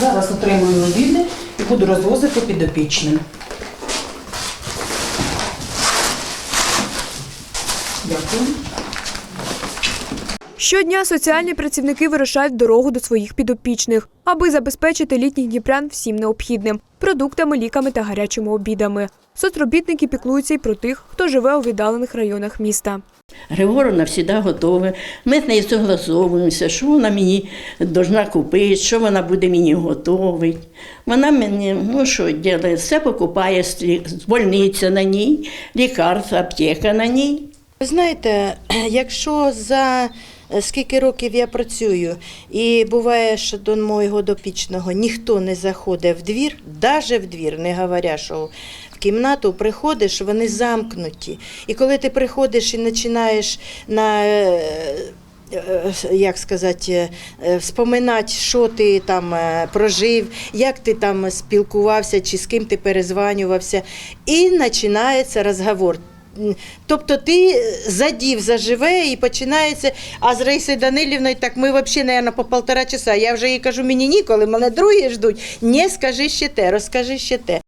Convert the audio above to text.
Зараз отримую новини і буду розвозити підопічним. Дякую. Щодня соціальні працівники вирушають дорогу до своїх підопічних, аби забезпечити літніх дніпрян всім необхідним продуктами, ліками та гарячими обідами. Соцробітники піклуються й про тих, хто живе у віддалених районах міста. Григоровна завжди готова. Ми з нею согласовуємося, що вона мені должна купити, що вона буде мені готувати. Вона мені, ну що робить, все покупає, з больниця на ній, лікарство, аптека на ній. Знаєте, якщо за е, скільки років я працюю, і буває, що до моєго допічного ніхто не заходить в двір, навіть в двір, не говоря, що в кімнату приходиш, вони замкнуті. І коли ти приходиш і починаєш на. е, е, Як сказати, вспоминати, що ти там прожив, як ти там спілкувався, чи з ким ти перезванювався, і починається розговор. Тобто ти задів заживе і починається. А з Раїсою Данилівною, так ми взагалі, мабуть, по півтора часа. Я вже їй кажу, мені ніколи, мене другі ждуть. Не скажи ще те, розкажи ще те.